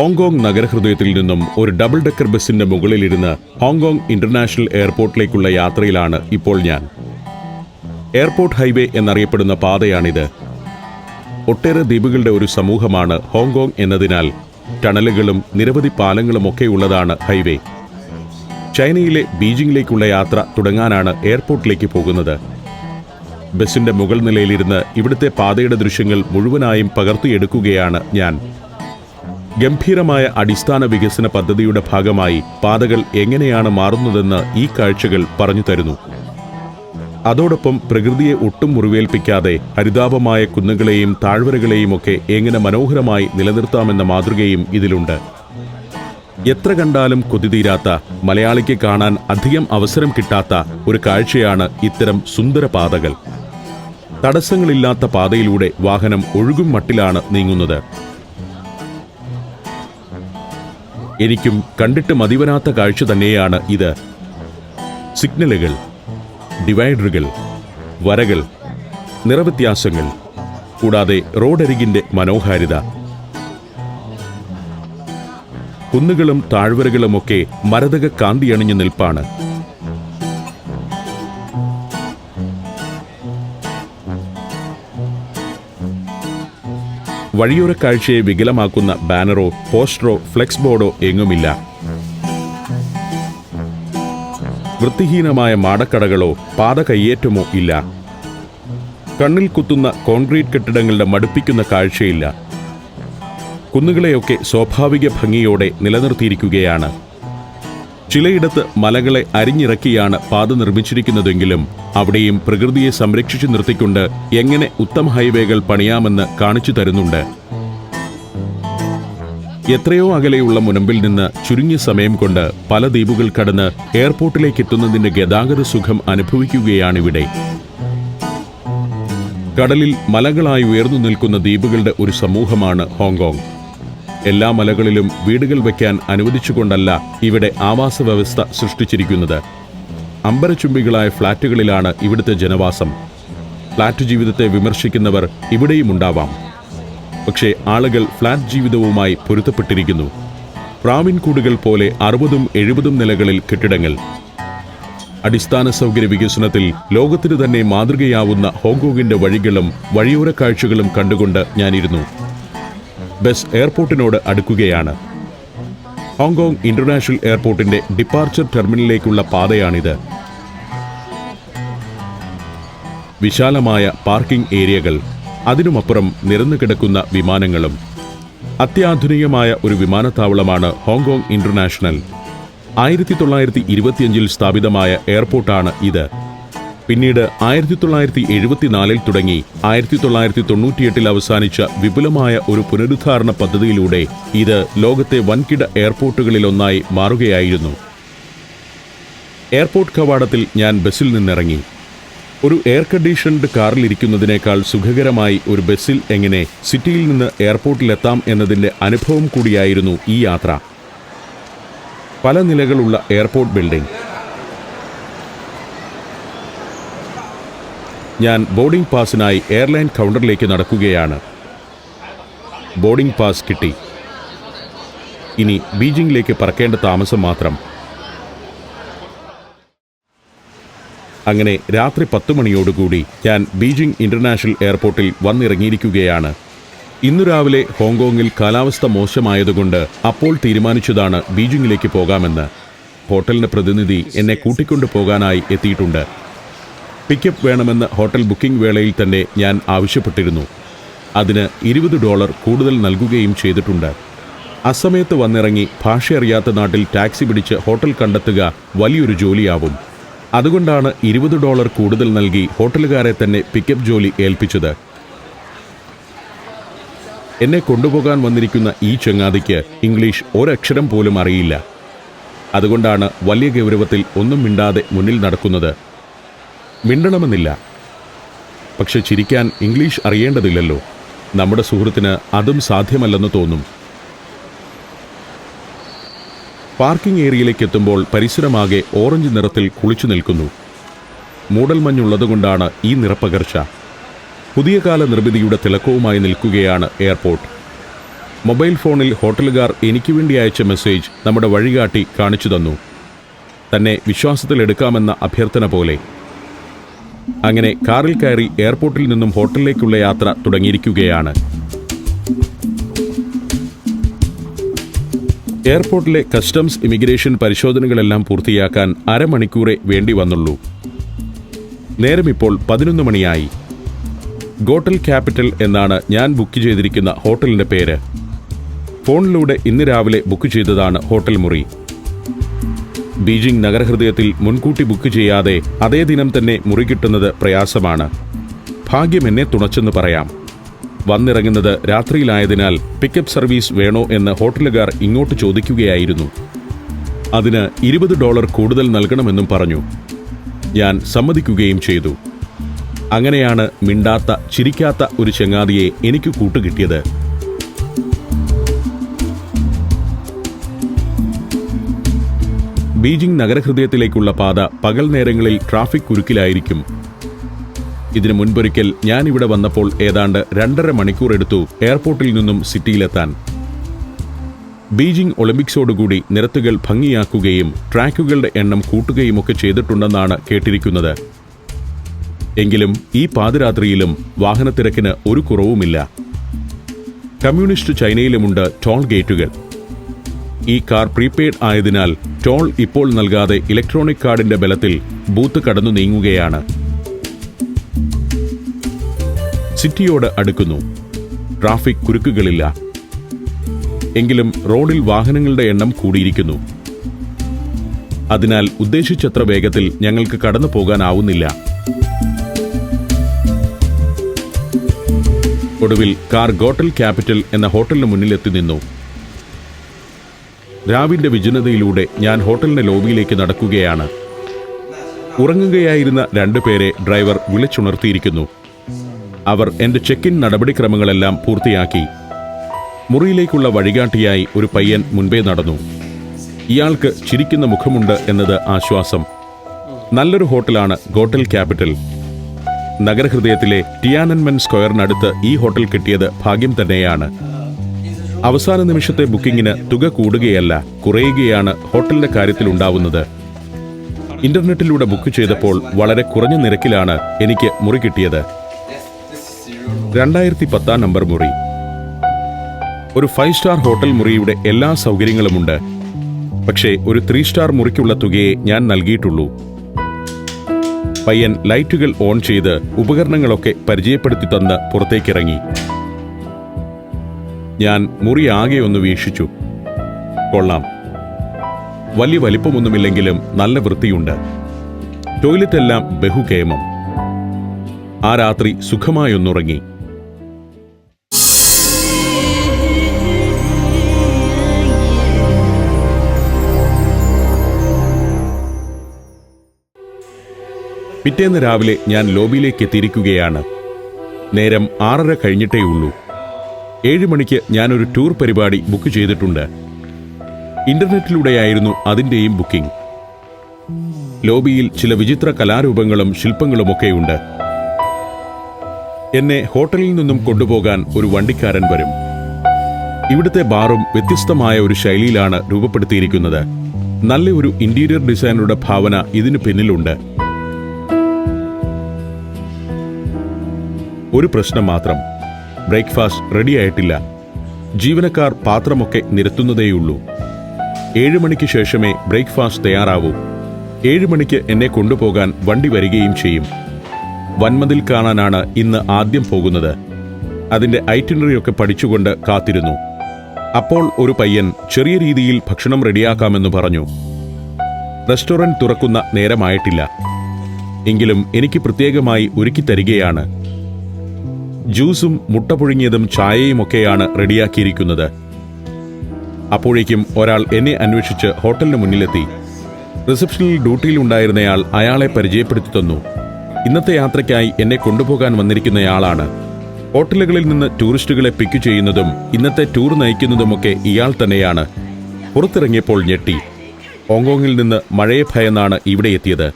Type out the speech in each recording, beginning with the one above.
Hong Kong നഗരഹൃദയത്തിൽ നിന്നും ഒരു double decker ബസിന്റെ മുകളിലിരുന്ന് ഹോങ്കോങ് ഇന്റർനാഷണൽ എയർപോർട്ടിലേക്കുള്ള യാത്രയിലാണ് ഇപ്പോൾ ഞാൻ. എയർപോർട്ട് ഹൈവേ എന്നറിയപ്പെടുന്ന പാതയാണിത്. ഒട്ടേറെ ദ്വീപുകളുടെ ഒരു സമൂഹമാണ് ഹോങ്കോങ് എന്നതിനാൽ ടണലുകളും നിരവധി പാലങ്ങളും ഒക്കെ ഉള്ളതാണ് ഹൈവേ. ചൈനയിലെ ബീജിംഗിലേക്കുള്ള യാത്ര തുടങ്ങാനാണ് എയർപോർട്ടിലേക്ക് പോകുന്നത്. ബസിന്റെ മുകൾ നിലയിലിരുന്ന് ഇവിടുത്തെ പാതയുടെ ദൃശ്യങ്ങൾ മുഴുവനായും പകർത്തിയെടുക്കുകയാണ് ഞാൻ. ഗംഭീരമായ അടിസ്ഥാന വികസന പദ്ധതിയുടെ ഭാഗമായി പാതകൾ എങ്ങനെയാണ് മാറുന്നതെന്ന് ഈ കാഴ്ചകൾ പറഞ്ഞു തരുന്നു. അതോടൊപ്പം പ്രകൃതിയെ ഒട്ടും മുറിവേൽപ്പിക്കാതെ ഹരിതാപമായ കുന്നുകളെയും താഴ്വരകളെയും ഒക്കെ എങ്ങനെ മനോഹരമായി നിലനിർത്താമെന്ന മാതൃകയും ഇതിലുണ്ട്. എത്ര കണ്ടാലും കൊതിതീരാത്ത മലയാളിക്ക് കാണാൻ അധികം അവസരം കിട്ടാത്ത ഒരു കാഴ്ചയാണ് ഇത്തരം സുന്ദര പാതകൾ. തടസ്സങ്ങളില്ലാത്ത പാതയിലൂടെ വാഹനം ഒഴുകും മട്ടിലാണ് നീങ്ങുന്നത്. എനിക്കും കണ്ടിട്ട് മതിവരാത്ത കാഴ്ച തന്നെയാണ് ഇത്. സിഗ്നലുകൾ ഡിവൈഡറുകൾ വരകൾ നിറവ്യത്യാസങ്ങൾ കൂടാതെ റോഡരികിന്റെ മനോഹാരിത. കുന്നുകളും താഴ്വരകളുമൊക്കെ മരതക കാന്തിയണിഞ്ഞു നിൽപ്പാണ്. വഴിയോര കാഴ്ചയെ വികലമാക്കുന്ന ബാനറോ പോസ്റ്ററോ ഫ്ലെക്സ് ബോർഡോ എങ്ങുമില്ല. വൃത്തിഹീനമായ മാടക്കടകളോ പാത കയ്യേറ്റമോ ഇല്ല. കണ്ണിൽ കുത്തുന്ന കോൺക്രീറ്റ് കെട്ടിടങ്ങളുടെ മടുപ്പിക്കുന്ന കാഴ്ചയില്ല. കുന്നുകളെയൊക്കെ സ്വാഭാവിക ഭംഗിയോടെ നിലനിർത്തിയിരിക്കുകയാണ്. ചിലയിടത്ത് മലകളെ അരിഞ്ഞിറക്കിയാണ് പാത നിർമ്മിച്ചിരിക്കുന്നതെങ്കിലും അവിടെയും പ്രകൃതിയെ സംരക്ഷിച്ചു നിർത്തിക്കൊണ്ട് എങ്ങനെ ഉത്തമ ഹൈവേകൾ പണിയാമെന്ന് കാണിച്ചു തരുന്നുണ്ട്. എത്രയോ അകലെയുള്ള മുനമ്പിൽ നിന്ന് ചുരുങ്ങിയ സമയം കൊണ്ട് പല ദ്വീപുകൾ കടന്ന് എയർപോർട്ടിലേക്ക് എത്തുന്നതിന്റെ ഗതാഗത സുഖം അനുഭവിക്കുകയാണിവിടെ. കടലിൽ മലകളായി ഉയർന്നു നിൽക്കുന്ന ദ്വീപുകളുടെ ഒരു സമൂഹമാണ് ഹോങ്കോങ്. എല്ലാ മലകളിലും വീടുകൾ വയ്ക്കാൻ അനുവദിച്ചുകൊണ്ടല്ല ഇവിടെ ആവാസ വ്യവസ്ഥ സൃഷ്ടിച്ചിരിക്കുന്നത്. അമ്പരചുംബികളായ ഫ്ളാറ്റുകളിലാണ് ഇവിടുത്തെ ജനവാസം. ഫ്ളാറ്റ് ജീവിതത്തെ വിമർശിക്കുന്നവർ ഇവിടെയും ഉണ്ടാവാം. പക്ഷേ ആളുകൾ ഫ്ളാറ്റ് ജീവിതവുമായി പൊരുത്തപ്പെട്ടിരിക്കുന്നു. പ്രാവിൻ കൂടുകൾ പോലെ അറുപതും എഴുപതും നിലകളിൽ കെട്ടിടങ്ങൾ. അടിസ്ഥാന സൗകര്യ വികസനത്തിൽ ലോകത്തിന് തന്നെ മാതൃകയാവുന്ന ഹോങ്കോങ്ങിന്റെ വഴികളും വഴിയോര കാഴ്ചകളും കണ്ടുകൊണ്ട് ഞാനിരുന്നു. ബസ് എയർപോർട്ടിനോട് അടുക്കുകയാണ്. ഹോങ്കോങ് ഇന്റർനാഷണൽ എയർപോർട്ടിന്റെ ഡിപ്പാർച്ചർ ടെർമിനലിലേക്കുള്ള പാതയാണിത്. വിശാലമായ പാർക്കിംഗ് ഏരിയകൾ അതിനുമപ്പുറം നിരന്നു കിടക്കുന്ന വിമാനങ്ങളും. അത്യാധുനികമായ ഒരു വിമാനത്താവളമാണ് ഹോങ്കോങ് ഇന്റർനാഷണൽ. ആയിരത്തി തൊള്ളായിരത്തി ഇരുപത്തിയഞ്ചിൽ സ്ഥാപിതമായ എയർപോർട്ടാണ് ഇത്. പിന്നീട് ആയിരത്തി തൊള്ളായിരത്തി എഴുപത്തിനാലിൽ തുടങ്ങി ആയിരത്തി തൊള്ളായിരത്തി തൊണ്ണൂറ്റിയെട്ടിൽ അവസാനിച്ച വിപുലമായ ഒരു പുനരുദ്ധാരണ പദ്ധതിയിലൂടെ ഇത് ലോകത്തെ വൻകിട എയർപോർട്ടുകളിലൊന്നായി മാറുകയായിരുന്നു. എയർപോർട്ട് കവാടത്തിൽ ഞാൻ ബസ്സിൽ നിന്നിറങ്ങി. ഒരു എയർ കണ്ടീഷൻഡ് കാറിലിരിക്കുന്നതിനേക്കാൾ സുഖകരമായി ഒരു ബസ്സിൽ എങ്ങനെ സിറ്റിയിൽ നിന്ന് എയർപോർട്ടിലെത്താം എന്നതിന്റെ അനുഭവം കൂടിയായിരുന്നു ഈ യാത്ര. പല നിലകളുള്ള എയർപോർട്ട് ബിൽഡിംഗ്. ഞാൻ ബോർഡിംഗ് പാസിനായി എയർലൈൻ കൗണ്ടറിലേക്ക് നടക്കുകയാണ്. ബോർഡിംഗ് പാസ് കിട്ടി. ഇനി ബീജിംഗിലേക്ക് പറക്കേണ്ട താമസം മാത്രം. അങ്ങനെ രാത്രി പത്ത് മണിയോടുകൂടി ഞാൻ ബീജിംഗ് ഇന്റർനാഷണൽ എയർപോർട്ടിൽ വന്നിറങ്ങിയിരിക്കുകയാണ്. ഇന്നു രാവിലെ ഹോങ്കോങ്ങിൽ കാലാവസ്ഥ മോശമായതുകൊണ്ട് അപ്പോൾ തീരുമാനിച്ചതാണ് ബീജിംഗിലേക്ക് പോകാമെന്ന്. ഹോട്ടലിന്റെ പ്രതിനിധി എന്നെ കൂട്ടിക്കൊണ്ടു പോകാനായി എത്തിയിട്ടുണ്ട്. പിക്കപ്പ് വേണമെന്ന് ഹോട്ടൽ ബുക്കിംഗ് വേളയിൽ തന്നെ ഞാൻ ആവശ്യപ്പെട്ടിരുന്നു. അതിന് ഇരുപത് ഡോളർ കൂടുതൽ നൽകുകയും ചെയ്തിട്ടുണ്ട്. അസമയത്ത് വന്നിറങ്ങി ഭാഷയറിയാത്ത നാട്ടിൽ ടാക്സി പിടിച്ച് ഹോട്ടൽ കണ്ടെത്തുക വലിയൊരു ജോലിയാവും. അതുകൊണ്ടാണ് ഇരുപത് ഡോളർ കൂടുതൽ നൽകി ഹോട്ടലുകാരെ തന്നെ പിക്കപ്പ് ജോലി ഏൽപ്പിച്ചത്. എന്നെ കൊണ്ടുപോകാൻ വന്നിരിക്കുന്ന ഈ ചങ്ങാതിക്ക് ഇംഗ്ലീഷ് ഒരക്ഷരം പോലും അറിയില്ല. അതുകൊണ്ടാണ് വലിയ ഗൗരവത്തിൽ ഒന്നും മിണ്ടാതെ മുന്നിൽ നടക്കുന്നത്. മിണ്ടണമെന്നില്ല. പക്ഷെ ചിരിക്കാൻ ഇംഗ്ലീഷ് അറിയേണ്ടതില്ലല്ലോ. നമ്മുടെ സുഹൃത്തിന് അതും സാധ്യമല്ലെന്ന് തോന്നും. പാർക്കിംഗ് ഏരിയയിലേക്ക് എത്തുമ്പോൾ പരിസരമാകെ ഓറഞ്ച് നിറത്തിൽ കുളിച്ചു നിൽക്കുന്നു. മൂടൽമഞ്ഞുള്ളതുകൊണ്ടാണ് ഈ നിറപ്പകർച്ച. പുതിയ കാല നിർമ്മിതിയുടെ തിളക്കവുമായി നിൽക്കുകയാണ് എയർപോർട്ട്. മൊബൈൽ ഫോണിൽ ഹോട്ടലുകാർ എനിക്ക് വേണ്ടി അയച്ച മെസ്സേജ് നമ്മുടെ വഴികാട്ടി കാണിച്ചു തന്നു. തന്നെ വിശ്വാസത്തിലെടുക്കാമെന്ന അഭ്യർത്ഥന പോലെ. അങ്ങനെ കാറിൽ കയറി എയർപോർട്ടിൽ നിന്നും ഹോട്ടലിലേക്കുള്ള യാത്ര തുടങ്ങിയിരിക്കുകയാണ്. എയർപോർട്ടിലെ കസ്റ്റംസ് ഇമിഗ്രേഷൻ പരിശോധനകളെല്ലാം പൂർത്തിയാക്കാൻ അരമണിക്കൂറേ വേണ്ടി വന്നുള്ളൂ. നേരം ഇപ്പോൾ പതിനൊന്ന് മണിയായി. ഗോട്ടൽ ക്യാപിറ്റൽ എന്നാണ് ഞാൻ ബുക്ക് ചെയ്തിരിക്കുന്ന ഹോട്ടലിന്റെ പേര്. ഫോണിലൂടെ ഇന്ന് രാവിലെ ബുക്ക് ചെയ്തതാണ് ഹോട്ടൽ മുറി. ബീജിംഗ് നഗരഹൃദയത്തിൽ മുൻകൂട്ടി ബുക്ക് ചെയ്യാതെ അതേ ദിനം തന്നെ മുറി കിട്ടുന്നത് പ്രയാസമാണ്. ഭാഗ്യം എന്നെ തുണച്ചെന്ന് പറയാം. വന്നിറങ്ങുന്നത് രാത്രിയിലായതിനാൽ പിക്കപ്പ് സർവീസ് വേണോ എന്ന് ഹോട്ടലുകാർ ഇങ്ങോട്ട് ചോദിക്കുകയായിരുന്നു. അതിന് ഇരുപത് ഡോളർ കൂടുതൽ നൽകണമെന്നും പറഞ്ഞു. ഞാൻ സമ്മതിക്കുകയും ചെയ്തു. അങ്ങനെയാണ് മിണ്ടാത്ത ചിരിക്കാത്ത ഒരു ചങ്ങാതിയെ എനിക്ക് കൂട്ടുകിട്ടിയത്. ബീജിംഗ് നഗരഹൃദയത്തിലേക്കുള്ള പാത പകൽ നേരങ്ങളിൽ ട്രാഫിക് കുരുക്കിലായിരിക്കും. ഇതിനു മുൻപൊരിക്കൽ ഞാൻ ഇവിടെ വന്നപ്പോൾ ഏതാണ്ട് രണ്ടര മണിക്കൂർ എടുത്തു എയർപോർട്ടിൽ നിന്നും സിറ്റിയിലെത്താൻ. ബീജിംഗ് ഒളിമ്പിക്സോടുകൂടി നിരത്തുകൾ ഭംഗിയാക്കുകയും ട്രാക്കുകളുടെ എണ്ണം കൂട്ടുകയുമൊക്കെ ചെയ്തിട്ടുണ്ടെന്നാണ് കേട്ടിരിക്കുന്നത്. എങ്കിലും ഈ പാതിരാത്രിയിലും വാഹനത്തിരക്കിന് ഒരു കുറവുമില്ല. കമ്മ്യൂണിസ്റ്റ് ചൈനയിലുമുണ്ട് ടോൾ ഗേറ്റുകൾ. ഈ കാർ പ്രീപെയ്ഡ് ആയതിനാൽ ടോൾ ഇപ്പോൾ നൽകാതെ ഇലക്ട്രോണിക് കാർഡിന്റെ ബലത്തിൽ ബൂത്ത് കടന്നു നീങ്ങുകയാണ്. സിറ്റിയോട് അടുക്കുന്നു. ട്രാഫിക് കുരുക്കുകളില്ല. എങ്കിലും റോഡിൽ വാഹനങ്ങളുടെ എണ്ണം കൂടിയിരിക്കുന്നു. അതിനാൽ ഉദ്ദേശിച്ചത്ര വേഗത്തിൽ ഞങ്ങൾക്ക് കടന്നു പോകാനാവുന്നില്ല. ഒടുവിൽ കാർ ഗോട്ടൽ ക്യാപിറ്റൽ എന്ന ഹോട്ടലിന് മുന്നിലെത്തി നിന്നു. രാവിന്റെ വിജനതയിലൂടെ ഞാൻ ഹോട്ടലിന്റെ ലോബിയിലേക്ക് നടക്കുകയാണ്. ഉറങ്ങുകയായിരുന്ന രണ്ടുപേരെ ഡ്രൈവർ വിളിച്ചുണർത്തിയിരിക്കുന്നു. അവർ എന്റെ ചെക്ക് ഇൻ നടപടിക്രമങ്ങളെല്ലാം പൂർത്തിയാക്കി. മുറിയിലേക്കുള്ള വഴികാട്ടിയായി ഒരു പയ്യൻ മുൻപേ നടന്നു. ഇയാൾക്ക് ചിരിക്കുന്ന മുഖമുണ്ട് എന്നത് ആശ്വാസം. നല്ലൊരു ഹോട്ടലാണ് ഗോട്ടൽ ക്യാപിറ്റൽ. നഗരഹൃദയത്തിലെ ടിയാനൻമെൻ സ്ക്വയറിനടുത്ത് ഈ ഹോട്ടൽ കിട്ടിയത് ഭാഗ്യം തന്നെയാണ്. അവസാന നിമിഷത്തെ ബുക്കിംഗിന് തുക കൂടുകയല്ല കുറയുകയാണ് ഹോട്ടലിന്റെ കാര്യത്തിൽ ഉണ്ടാവുന്നത് ഇന്റർനെറ്റിലൂടെ ബുക്ക് ചെയ്തപ്പോൾ വളരെ കുറഞ്ഞ നിരക്കിലാണ് എനിക്ക് മുറി കിട്ടിയത്. രണ്ടായിരത്തി പത്താം നമ്പർ മുറി. ഒരു ഫൈവ് സ്റ്റാർ ഹോട്ടൽ മുറിയുടെ എല്ലാ സൗകര്യങ്ങളുമുണ്ട്. പക്ഷേ ഒരു ത്രീ സ്റ്റാർ മുറിക്കുള്ള തുകയെ ഞാൻ നൽകിയിട്ടുള്ളൂ. പയ്യൻ ലൈറ്റുകൾ ഓൺ ചെയ്ത് ഉപകരണങ്ങളൊക്കെ പരിചയപ്പെടുത്തി തന്ന് പുറത്തേക്കിറങ്ങി. ഞാൻ മുറി ആകെ ഒന്ന് വീക്ഷിച്ചു. കൊള്ളാം. വലിയ വലിപ്പമൊന്നുമില്ലെങ്കിലും നല്ല വൃത്തിയുണ്ട്. ടോയ്ലറ്റ് എല്ലാം ബഹുകേമം. ആ രാത്രി സുഖമായൊന്നുറങ്ങി. പിറ്റേന്ന് രാവിലെ ഞാൻ ലോബിയിലേക്ക് എത്തിയിരിക്കുകയാണ് നേരം ആറര കഴിഞ്ഞിട്ടേ ഉള്ളൂ ഏഴ് മണിക്ക് ഞാനൊരു ടൂർ പരിപാടി ബുക്ക് ചെയ്തിട്ടുണ്ട്. ഇന്റർനെറ്റിലൂടെയായിരുന്നു അതിന്റെയും ബുക്കിംഗ്. ലോബിയിൽ ചില വിചിത്ര കലാരൂപങ്ങളും ശില്പങ്ങളുമൊക്കെയുണ്ട്. എന്നെ ഹോട്ടലിൽ നിന്നും കൊണ്ടുപോകാൻ ഒരു വണ്ടിക്കാരൻ വരും. ഇവിടുത്തെ ബാറും വ്യത്യസ്തമായ ഒരു ശൈലിയിലാണ് രൂപപ്പെടുത്തിയിരിക്കുന്നത്. നല്ല ഒരു ഇന്റീരിയർ ഡിസൈനറുടെ ഭാവന ഇതിന് പിന്നിലുണ്ട്. ഒരു പ്രശ്നം മാത്രം. ബ്രേക്ക്ഫാസ്റ്റ് റെഡിയായിട്ടില്ല. ജീവനക്കാർ പാത്രമൊക്കെ നിരത്തുന്നതേയുള്ളൂ. ഏഴ് മണിക്ക് ശേഷമേ ബ്രേക്ക്ഫാസ്റ്റ് തയ്യാറാവൂ. ഏഴ് മണിക്ക് എന്നെ കൊണ്ടുപോകാൻ വണ്ടി വരികയും ചെയ്യും. വൻമതിൽ കാണാനാണ് ഇന്ന് ആദ്യം പോകുന്നത്. അതിന്റെ ഐറ്റിനറിയൊക്കെ പഠിച്ചുകൊണ്ട് കാത്തിരുന്നു. അപ്പോൾ ഒരു പയ്യൻ ചെറിയ രീതിയിൽ ഭക്ഷണം റെഡിയാക്കാമെന്ന് പറഞ്ഞു. റെസ്റ്റോറന്റ് തുറക്കുന്ന നേരമായിട്ടില്ല. എങ്കിലും എനിക്ക് പ്രത്യേകമായി ഒരുക്കി തരികയാണ്. ജ്യൂസും മുട്ട പുഴുങ്ങിയതും ചായയുമൊക്കെയാണ് റെഡിയാക്കിയിരിക്കുന്നത്. അപ്പോഴേക്കും ഒരാൾ എന്നെ അന്വേഷിച്ച് ഹോട്ടലിന് മുന്നിലെത്തി. റിസപ്ഷനിൽ ഡ്യൂട്ടിയിലുണ്ടായിരുന്നയാൾ അയാളെ പരിചയപ്പെടുത്തി തന്നു. ഇന്നത്തെ യാത്രയ്ക്കായി എന്നെ കൊണ്ടുപോകാൻ വന്നിരിക്കുന്നയാളാണ്. ഹോട്ടലുകളിൽ നിന്ന് ടൂറിസ്റ്റുകളെ പിക്ക് ചെയ്യുന്നതും ഇന്നത്തെ ടൂർ നയിക്കുന്നതുമൊക്കെ ഇയാൾ തന്നെയാണ്. പുറത്തിറങ്ങിയപ്പോൾ ഞെട്ടി. ഹോങ്കോങ്ങിൽ നിന്ന് മഴയെ ഭയന്നാണ് ഇവിടെ എത്തിയത്.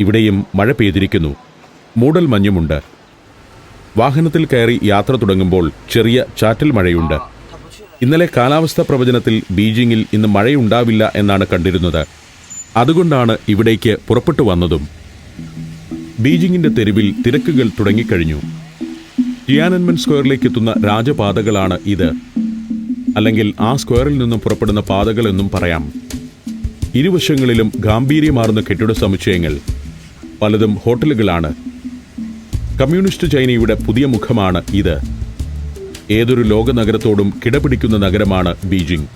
ഇവിടെയും മഴ പെയ്തിരിക്കുന്നു. മൂടൽ മഞ്ഞുമുണ്ട് വാഹനത്തിൽ കയറി യാത്ര തുടങ്ങുമ്പോൾ ചെറിയ ചാറ്റൽ മഴയുണ്ട്. ഇന്നലെ കാലാവസ്ഥാ പ്രവചനത്തിൽ ബീജിംഗിൽ ഇന്ന് മഴയുണ്ടാവില്ല എന്നാണ് കണ്ടിരുന്നത്. അതുകൊണ്ടാണ് ഇവിടേക്ക് പുറപ്പെട്ടു വന്നതും. ബീജിംഗിന്റെ തെരുവിൽ തിരക്കുകൾ തുടങ്ങിക്കഴിഞ്ഞു. ടിയാനൻമെൻ സ്ക്വയറിലേക്ക് എത്തുന്ന രാജപാതകളാണ് ഇത്. അല്ലെങ്കിൽ ആ സ്ക്വയറിൽ നിന്നും പുറപ്പെടുന്ന പാതകൾ എന്നും പറയാം. ഇരുവശങ്ങളിലും ഗാംഭീര്യമാർന്ന കെട്ടിട സമുച്ചയങ്ങൾ. പലതും ഹോട്ടലുകളാണ്. കമ്മ്യൂണിസ്റ്റ് ചൈനയുടെ പുതിയ മുഖമാണ് ഇത്. ഏതൊരു ലോക നഗരത്തോടും കിടപിടിക്കുന്ന നഗരമാണ് ബീജിംഗ്.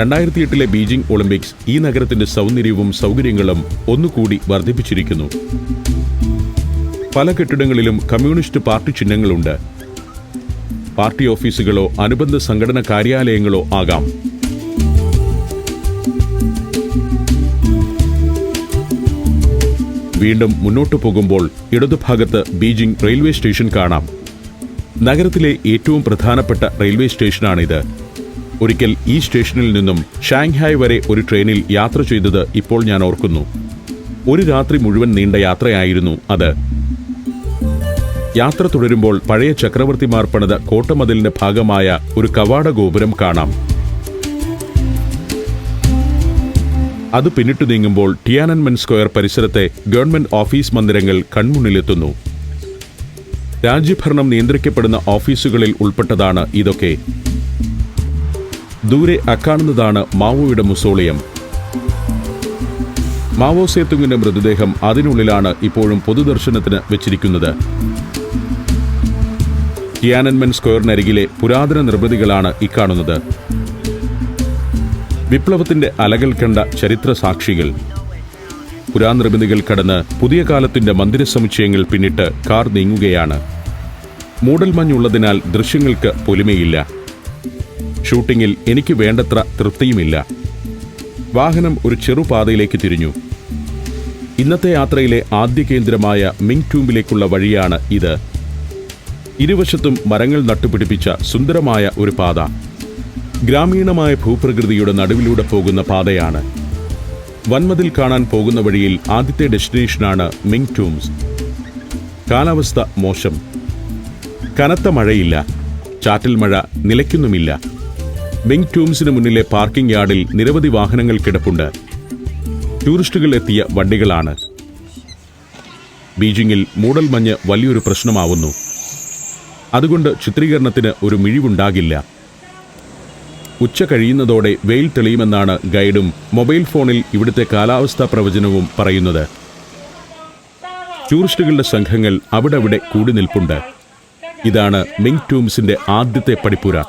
രണ്ടായിരത്തി എട്ടിലെ ബീജിംഗ് ഒളിമ്പിക്സ് ഈ നഗരത്തിന്റെ സൗന്ദര്യവും സൗകര്യങ്ങളും ഒന്നുകൂടി വർദ്ധിപ്പിച്ചിരിക്കുന്നു. പല കെട്ടിടങ്ങളിലും കമ്മ്യൂണിസ്റ്റ് പാർട്ടി ചിഹ്നങ്ങളുണ്ട്. പാർട്ടി ഓഫീസുകളോ അനുബന്ധ സംഘടന കാര്യാലയങ്ങളോ ആകാം. വീണ്ടും മുന്നോട്ടു പോകുമ്പോൾ ഇടതുഭാഗത്ത് ബീജിംഗ് റെയിൽവേ സ്റ്റേഷൻ കാണാം. നഗരത്തിലെ ഏറ്റവും പ്രധാനപ്പെട്ട റെയിൽവേ സ്റ്റേഷനാണിത്. ഒരിക്കൽ ഈ സ്റ്റേഷനിൽ നിന്നും ഷാങ്ഹായ് വരെ ഒരു ട്രെയിനിൽ യാത്ര ചെയ്തത് ഇപ്പോൾ ഞാൻ ഓർക്കുന്നു. ഒരു രാത്രി മുഴുവൻ നീണ്ട യാത്രയായിരുന്നു അത്. യാത്ര തുടരുമ്പോൾ പഴയ ചക്രവർത്തിമാർ പണിത കോട്ടമതിലിന്റെ ഭാഗമായ ഒരു കവാട ഗോപുരം കാണാം. അത് പിന്നിട്ടു നീങ്ങുമ്പോൾ ടിയാനൻമെൻ സ്ക്വയർ പരിസരത്തെ ഗവൺമെന്റ് ഓഫീസ് മന്ദിരങ്ങൾ കൺമുന്നിലെത്തുന്നു. രാജ്യഭരണം നിയന്ത്രിക്കപ്പെടുന്ന ഓഫീസുകളിൽ ഉൾപ്പെട്ടതാണ് ഇതൊക്കെ. ദൂരെ അക്കാണുന്നതാണ് മാവോയുടെ മുസോളിയം. മാവോ സേത്തുങ്ങിന്റെ മൃതദേഹം അതിനുള്ളിലാണ് ഇപ്പോഴും പൊതുദർശനത്തിന് വെച്ചിരിക്കുന്നത്. ടിയാനൻമെൻ സ്ക്വയറിനരികിലെ പുരാതന നിർമ്മിതികളാണ് ഇക്കാണുന്നത് വിപ്ലവത്തിന്റെ അലകൾ കണ്ട ചരിത്ര സാക്ഷികൾ. പുരാനിർമ്മിതികൾ കടന്ന് പുതിയ കാലത്തിന്റെ മന്ദിര സമുച്ചയങ്ങൾ പിന്നിട്ട് കാർ നീങ്ങുകയാണ്. മൂടൽമഞ്ഞുള്ളതിനാൽ ദൃശ്യങ്ങൾക്ക് പൊലിമയില്ല. ഷൂട്ടിങ്ങിൽ എനിക്ക് വേണ്ടത്ര തൃപ്തിയുമില്ല. വാഹനം ഒരു ചെറുപാതയിലേക്ക് തിരിഞ്ഞു. ഇന്നത്തെ യാത്രയിലെ ആദ്യ കേന്ദ്രമായ മിങ് ട്യൂമ്പിലേക്കുള്ള വഴിയാണ് ഇത്. ഇരുവശത്തും മരങ്ങൾ നട്ടുപിടിപ്പിച്ച സുന്ദരമായ ഒരു പാത. ഗ്രാമീണമായ ഭൂപ്രകൃതിയുടെ നടുവിലൂടെ പോകുന്ന പാതയാണ്. വൻമതിൽ കാണാൻ പോകുന്ന വഴിയിൽ ആദ്യത്തെ ഡെസ്റ്റിനേഷനാണ് മിങ് ടൂംസ്. കാലാവസ്ഥ മോശം. കനത്ത മഴയില്ല. ചാറ്റൽ മഴ നിലയ്ക്കുന്നുമില്ല. മിങ് ടൂംസിന് മുന്നിലെ പാർക്കിംഗ് യാർഡിൽ നിരവധി വാഹനങ്ങൾ കിടപ്പുണ്ട്. ടൂറിസ്റ്റുകൾ എത്തിയ വണ്ടികളാണ്. ബീജിംഗിൽ മൂടൽമഞ്ഞ് വലിയൊരു പ്രശ്നമാവുന്നു. അതുകൊണ്ട് ചിത്രീകരണത്തിന് ഒരു മിഴിവുണ്ടാകില്ല. ഉച്ച കഴിയുന്നതോടെ വെയിൽ തെളിയുമെന്നാണ് ഗൈഡും മൊബൈൽ ഫോണിൽ ഇവിടുത്തെ കാലാവസ്ഥാ പ്രവചനവും പറയുന്നത്. ടൂറിസ്റ്റുകളുടെ സംഘങ്ങൾ അവിടെ അവിടെ കൂടി നിൽപ്പുണ്ട്. ഇതാണ് മിങ് ടൂംസിന്റെ ആദ്യത്തെ പടിപ്പുര.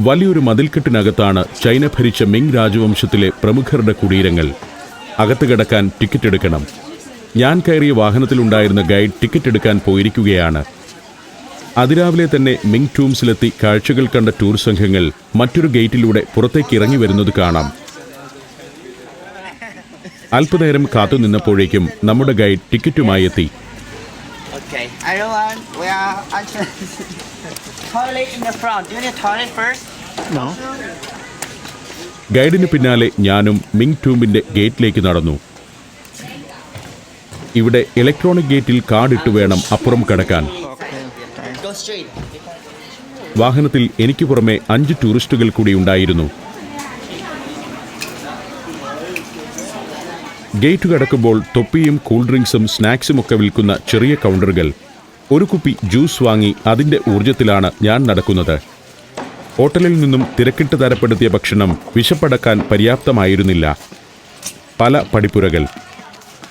വലിയൊരു മതിൽക്കെട്ടിനകത്താണ് ചൈന ഭരിച്ച മിങ് രാജവംശത്തിലെ പ്രമുഖരുടെ കുടീരങ്ങൾ. അകത്ത് കിടക്കാൻ ടിക്കറ്റ് എടുക്കണം. ഞാൻ കയറിയ വാഹനത്തിലുണ്ടായിരുന്ന ഗൈഡ് ടിക്കറ്റ് എടുക്കാൻ പോയിരിക്കുകയാണ്. അതിരാവിലെ തന്നെ മിങ് ടൂംസിലെത്തി കാഴ്ചകൾ കണ്ട ടൂർ സംഘങ്ങൾ മറ്റൊരു ഗേറ്റിലൂടെ പുറത്തേക്ക് ഇറങ്ങി വരുന്നത് കാണാം അല്പനേരം കാത്തുനിന്നപ്പോഴേക്കും നമ്മുടെ ഗൈഡ് ടിക്കറ്റുമായി എത്തി Okay, everyone, we are actually toilet in the front. Do you need toilet first? No. ഗൈഡിന് പിന്നാലെ ഞാനും മിങ് ടൂമിന്റെ ഗേറ്റിലേക്ക് നടന്നു ഇവിടെ ഇലക്ട്രോണിക് ഗേറ്റിൽ കാർഡിട്ട് വേണം അപ്പുറം കടക്കാൻ. വാഹനത്തിൽ എനിക്ക് പുറമെ അഞ്ച് ടൂറിസ്റ്റുകൾ കൂടി ഉണ്ടായിരുന്നു. ഗേറ്റ് കടക്കുമ്പോൾ തൊപ്പിയും കൂൾ ഡ്രിങ്ക്സും സ്നാക്സും ഒക്കെ വിൽക്കുന്ന ചെറിയ കൗണ്ടറുകൾ. ഒരു കുപ്പി ജ്യൂസ് വാങ്ങി അതിന്റെ ഊർജത്തിലാണ് ഞാൻ നടക്കുന്നത്. ഹോട്ടലിൽ നിന്നും തിരക്കിട്ട് തരപ്പെടുത്തിയ ഭക്ഷണം വിശപ്പടക്കാൻ പര്യാപ്തമായിരുന്നില്ല. പല പടിപ്പുരകൾ.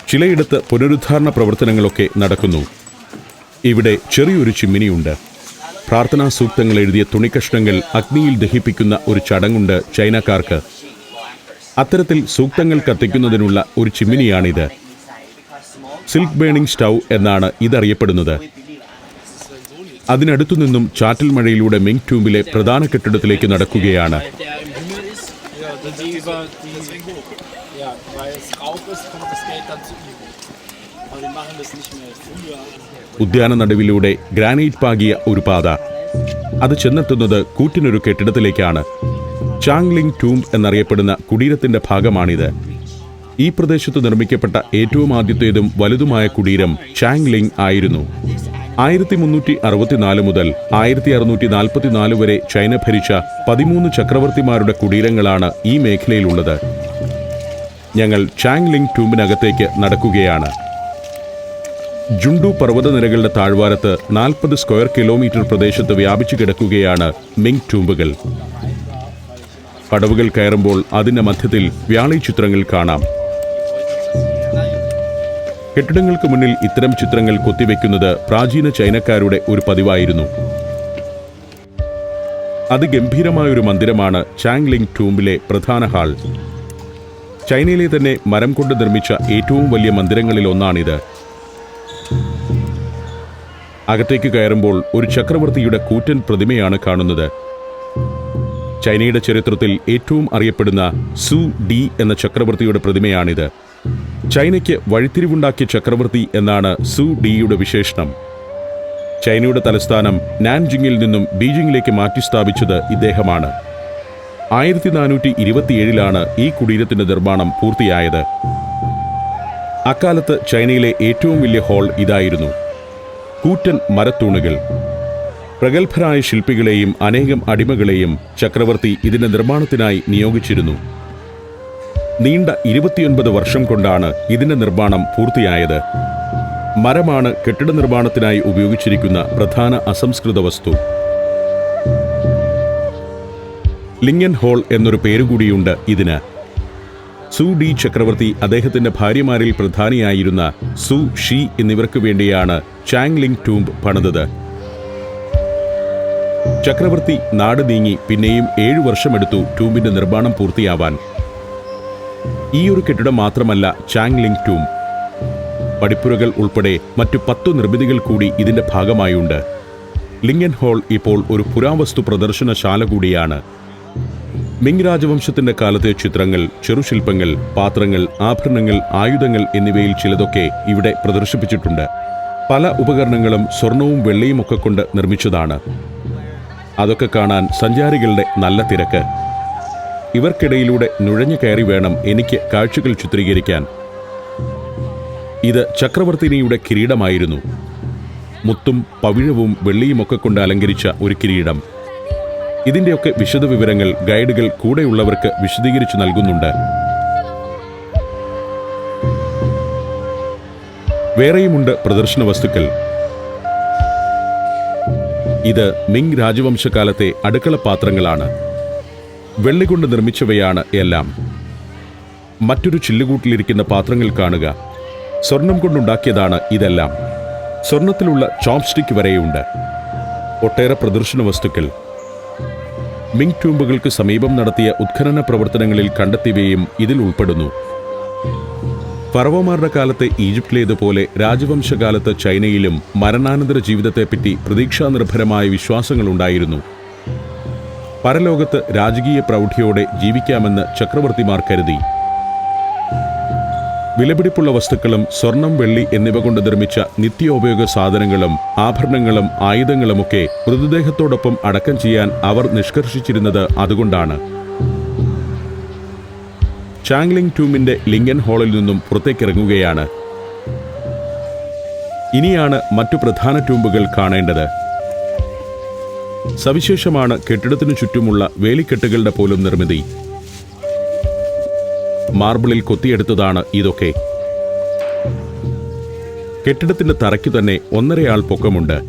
ചിലയിടത്ത് പുനരുദ്ധാരണ പ്രവർത്തനങ്ങളൊക്കെ നടക്കുന്നു. ഇവിടെ ചെറിയൊരു ചിമ്മിനിയുണ്ട്. പ്രാർത്ഥനാ സൂക്തങ്ങൾ എഴുതിയ തുണിക്കഷ്ണങ്ങൾ അഗ്നിയിൽ ദഹിപ്പിക്കുന്ന ഒരു ചടങ്ങുണ്ട് ചൈനക്കാർക്ക്. അത്തരത്തിൽ സൂക്തങ്ങൾ കത്തിക്കുന്നതിനുള്ള ഒരു ചിമ്മിനിയാണിത്. സിൽക്ക് ബേണിംഗ് സ്റ്റൗ എന്നാണ് ഇതറിയപ്പെടുന്നത്. അതിനടുത്തു നിന്നും ചാറ്റൽ മഴയിലൂടെ മിങ് ട്യൂബിലെ പ്രധാന കെട്ടിടത്തിലേക്ക് നടക്കുകയാണ്. ഉദ്യാന നടുവിലൂടെ ഗ്രാനൈറ്റ് പാകിയ ഒരു പാത. അത് ചെന്നെത്തുന്നത് കൂറ്റിനൊരു കെട്ടിടത്തിലേക്കാണ്. ചാങ്ലിംഗ് ടൂം എന്നറിയപ്പെടുന്ന കുടീരത്തിന്റെ ഭാഗമാണിത്. ഈ പ്രദേശത്ത് നിർമ്മിക്കപ്പെട്ട ഏറ്റവും ആദ്യത്തേതും വലുതുമായ കുടീരം ചാങ്ലിംഗ് ആയിരുന്നു. ആയിരത്തി മുന്നൂറ്റി അറുപത്തിനാല് മുതൽ ആയിരത്തി അറുന്നൂറ്റി നാൽപ്പത്തിനാല് വരെ ചൈന ഭരിച്ച പതിമൂന്ന് ചക്രവർത്തിമാരുടെ കുടീരങ്ങളാണ് ഈ മേഖലയിലുള്ളത്. ഞങ്ങൾ ചാങ്ലിംഗ് ടൂമ്പിനകത്തേക്ക് നടക്കുകയാണ്. ജുണ്ടു പർവതനിരകളുടെ താഴ്വാരത്ത് നാൽപ്പത് സ്ക്വയർ കിലോമീറ്റർ പ്രദേശത്ത് വ്യാപിച്ചു കിടക്കുകയാണ് മിങ് ടൂമ്പുകൾ പടവുകൾ കയറുമ്പോൾ അതിന്റെ മധ്യത്തിൽ വ്യാളി ചിത്രങ്ങൾ കാണാം. കെട്ടിടങ്ങൾക്ക് മുന്നിൽ ഇത്തരം ചിത്രങ്ങൾ കൊത്തിവെക്കുന്നത് പ്രാചീന ചൈനക്കാരുടെ ഒരു പതിവായിരുന്നു. അതിഗംഭീരമായ ഒരു മന്ദിരമാണ് ചാങ്ലിംഗ് ടൂമ്പിലെ പ്രധാന ഹാൾ. ചൈനയിലെ തന്നെ മരം കൊണ്ട് നിർമ്മിച്ച ഏറ്റവും വലിയ മന്ദിരങ്ങളിൽ ഒന്നാണിത് അകത്തേക്ക് കയറുമ്പോൾ ഒരു ചക്രവർത്തിയുടെ കൂറ്റൻ പ്രതിമയാണ് കാണുന്നത്. ചൈനയുടെ ചരിത്രത്തിൽ ഏറ്റവും അറിയപ്പെടുന്ന സു ഡി എന്ന ചക്രവർത്തിയുടെ പ്രതിമയാണിത്. ചൈനയ്ക്ക് വഴിത്തിരിവുണ്ടാക്കിയ ചക്രവർത്തി എന്നാണ് സു ഡിയുടെ വിശേഷണം. ചൈനയുടെ തലസ്ഥാനം നാൻജിങ്ങിൽ നിന്നും ബീജിംഗിലേക്ക് മാറ്റി സ്ഥാപിച്ചത് ഇദ്ദേഹമാണ്. ആയിരത്തി നാനൂറ്റി ഇരുപത്തിയേഴിലാണ് ഈ കുടീരത്തിന്റെ നിർമ്മാണം പൂർത്തിയായത്. അക്കാലത്ത് ചൈനയിലെ ഏറ്റവും വലിയ ഹാൾ ഇതായിരുന്നു. കൂറ്റൻ മരത്തൂണുകൾ. പ്രഗത്ഭരായ ശില്പികളെയും അനേകം അടിമകളെയും ചക്രവർത്തി ഇതിന്റെ നിർമ്മാണത്തിനായി നിയോഗിച്ചിരുന്നു. നീണ്ട ഇരുപത്തിയൊൻപത് വർഷം കൊണ്ടാണ് ഇതിന്റെ നിർമ്മാണം പൂർത്തിയായത്. മരമാണ് കെട്ടിട നിർമ്മാണത്തിനായി ഉപയോഗിച്ചിരിക്കുന്ന പ്രധാന അസംസ്കൃത വസ്തു. ലിംഗൻ ഹോൾ എന്നൊരു പേരുകൂടിയുണ്ട് ഇതിന്. സു ഡി ചക്രവർത്തി അദ്ദേഹത്തിന്റെ ഭാര്യമാരിൽ പ്രധാനിയായിരുന്ന സു ഷി എന്നിവർക്ക് വേണ്ടിയാണ് ചാങ്ലിംഗ് ടൂംബ് പണിതത്. ചക്രവർത്തി നാട് നീങ്ങി പിന്നെയും ഏഴു വർഷമെടുത്തു ടൂംബിന്റെ നിർമ്മാണം പൂർത്തിയാവാൻ. ഈ ഒരു കെട്ടിടം മാത്രമല്ല ചാങ്ലിംഗ് ടൂം പടിപ്പുരകൾ ഉൾപ്പെടെ മറ്റു പത്തു നിർമ്മിതികൾ കൂടി ഇതിന്റെ ഭാഗമായുണ്ട്. ലിംഗൻ ഹാൾ ഇപ്പോൾ ഒരു പുരാവസ്തു പ്രദർശനശാല കൂടിയാണ്. മിങ് രാജവംശത്തിന്റെ കാലത്തെ ചിത്രങ്ങൾ ചെറുശില്പങ്ങൾ പാത്രങ്ങൾ ആഭരണങ്ങൾ ആയുധങ്ങൾ എന്നിവയിൽ ചിലതൊക്കെ ഇവിടെ പ്രദർശിപ്പിച്ചിട്ടുണ്ട്. പല ഉപകരണങ്ങളും സ്വർണവും വെള്ളിയും ഒക്കെ കൊണ്ട് നിർമ്മിച്ചതാണ്. അതൊക്കെ കാണാൻ സഞ്ചാരികളുടെ നല്ല തിരക്ക്. ഇവർക്കിടയിലൂടെ നുഴഞ്ഞു കയറി വേണം എനിക്ക് കാഴ്ചകൾ ചിത്രീകരിക്കാൻ. ഇത് ചക്രവർത്തിനിയുടെ കിരീടമായിരുന്നു. മുത്തും പവിഴവും വെള്ളിയുമൊക്കെ കൊണ്ട് അലങ്കരിച്ച ഒരു കിരീടം. ഇതിന്റെയൊക്കെ വിശദവിവരങ്ങൾ ഗൈഡുകൾ കൂടെയുള്ളവർക്ക് വിശദീകരിച്ചു നൽകുന്നുണ്ട്. വേറെയുമുണ്ട് പ്രദർശന വസ്തുക്കൾ. ഇത് മിങ് രാജവംശകാലത്തെ അടുക്കള പാത്രങ്ങളാണ്. വെള്ളികൊണ്ട് നിർമ്മിച്ചവയാണ് എല്ലാം. മറ്റൊരു ചില്ലുകൂട്ടിലിരിക്കുന്ന പാത്രങ്ങൾ കാണുക. സ്വർണം കൊണ്ടുണ്ടാക്കിയതാണ് ഇതെല്ലാം. സ്വർണത്തിലുള്ള ചോപ്സ്റ്റിക് വരെയുണ്ട്. ഒട്ടേറെ പ്രദർശന വസ്തുക്കൾ. മിങ് ട്യൂമ്പുകൾക്ക് സമീപം നടത്തിയ ഉത്ഖനന പ്രവർത്തനങ്ങളിൽ കണ്ടെത്തിയവയും ഇതിൽ ഉൾപ്പെടുന്നു. ഫറവോമാരുടെ കാലത്ത് ഈജിപ്തിലേതുപോലെ രാജവംശകാലത്ത് ചൈനയിലും മരണാനന്തര ജീവിതത്തെപ്പറ്റി പ്രതീക്ഷാനിർഭരമായ വിശ്വാസങ്ങളുണ്ടായിരുന്നു പരലോകത്ത് രാജകീയ പ്രൗഢിയോടെ ജീവിക്കാമെന്ന് ചക്രവർത്തിമാർ കരുതി. വിലപിടിപ്പുള്ള വസ്തുക്കളും സ്വർണം വെള്ളി എന്നിവ കൊണ്ട് നിർമ്മിച്ച നിത്യോപയോഗ സാധനങ്ങളും ആഭരണങ്ങളും ആയുധങ്ങളുമൊക്കെ മൃതദേഹത്തോടൊപ്പം അടക്കം ചെയ്യാൻ അവർ നിഷ്കർഷിച്ചിരുന്നത് അതുകൊണ്ടാണ്. ചാങ്ലിംഗ് ടൂമിന്റെ ലിംഗൻ ഹാളിൽ നിന്നും പുറത്തേക്കിറങ്ങുകയാണ്. ഇനിയാണ് മറ്റു പ്രധാന ടൂമ്പുകൾ കാണേണ്ടത്. സവിശേഷമാണ് കെട്ടിടത്തിനു ചുറ്റുമുള്ള വേലിക്കെട്ടുകളുടെ പോലും നിർമ്മിതി. മാർബിളിൽ കൊത്തിയെടുത്തതാണ് ഇതൊക്കെ. കെട്ടിടത്തിന്റെ തറയ്ക്കു തന്നെ ഒന്നരയാൾ പൊക്കമുണ്ട്.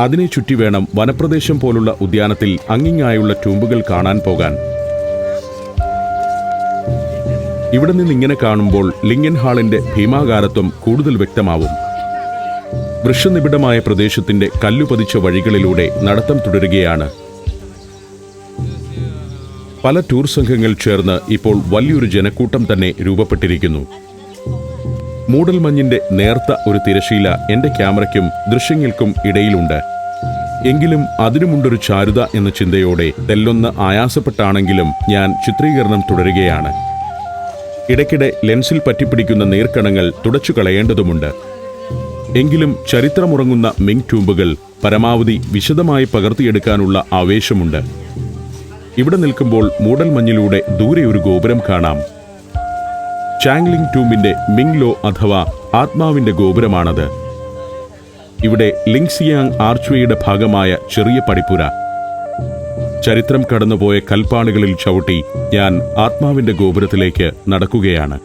അതിനെ ചുറ്റി വേണം വനപ്രദേശം പോലുള്ള ഉദ്യാനത്തിൽ അങ്ങിങ്ങായുള്ള ടൂമ്പുകൾ കാണാൻ പോകാൻ. ഇവിടെ നിന്ന് ഇങ്ങനെ കാണുമ്പോൾ ലിങ്കൻ ഹാളിന്റെ ഭീമാകാരത്വം കൂടുതൽ വ്യക്തമാവും. വൃക്ഷനിബിഡമായ പ്രദേശത്തിന്റെ കല്ലുപതിച്ച വഴികളിലൂടെ നടത്തം തുടരുകയാണ്. പല ടൂർ സംഘങ്ങൾ ചേർന്ന് ഇപ്പോൾ വലിയൊരു ജനക്കൂട്ടം തന്നെ രൂപപ്പെട്ടിരിക്കുന്നു. മൂടൽമഞ്ഞിന്റെ നേർത്ത ഒരു തിരശീല എന്റെ ക്യാമറയ്ക്കും ദൃശ്യങ്ങൾക്കും ഇടയിലുണ്ട്. എങ്കിലും അതിനുമുണ്ടൊരു ചാരുത എന്ന ചിന്തയോടെ തെല്ലൊന്ന് ആയാസപ്പെട്ടാണെങ്കിലും ഞാൻ ചിത്രീകരണം തുടരുകയാണ്. ഇടയ്ക്കിടെ ലെൻസിൽ പറ്റിപ്പിടിക്കുന്ന നീർക്കണങ്ങൾ തുടച്ചു കളയേണ്ടതുമുണ്ട്. എങ്കിലും ചരിത്രമുറങ്ങുന്ന മിങ് ട്യൂമ്പുകൾ പരമാവധി വിശദമായി പകർത്തിയെടുക്കാനുള്ള ആവേശമുണ്ട്. ഇവിടെ നിൽക്കുമ്പോൾ മൂടൽമഞ്ഞിലൂടെ ദൂരെ ഒരു ഗോപുരം കാണാം. ചാങ്ലിംഗ് ടൂമിന്റെ മിങ് ലോ അഥവാ ആത്മാവിന്റെ ഗോപുരമാണത്. ഇവിടെ ലിങ്സിയാങ് ആർച്ച്വേയുടെ ഭാഗമായ ചെറിയ പടിപ്പുര. ചരിത്രം കടന്നുപോയ കൽപ്പാടുകളിൽ ചവിട്ടി ഞാൻ ആത്മാവിന്റെ ഗോപുരത്തിലേക്ക് നടക്കുകയാണ്.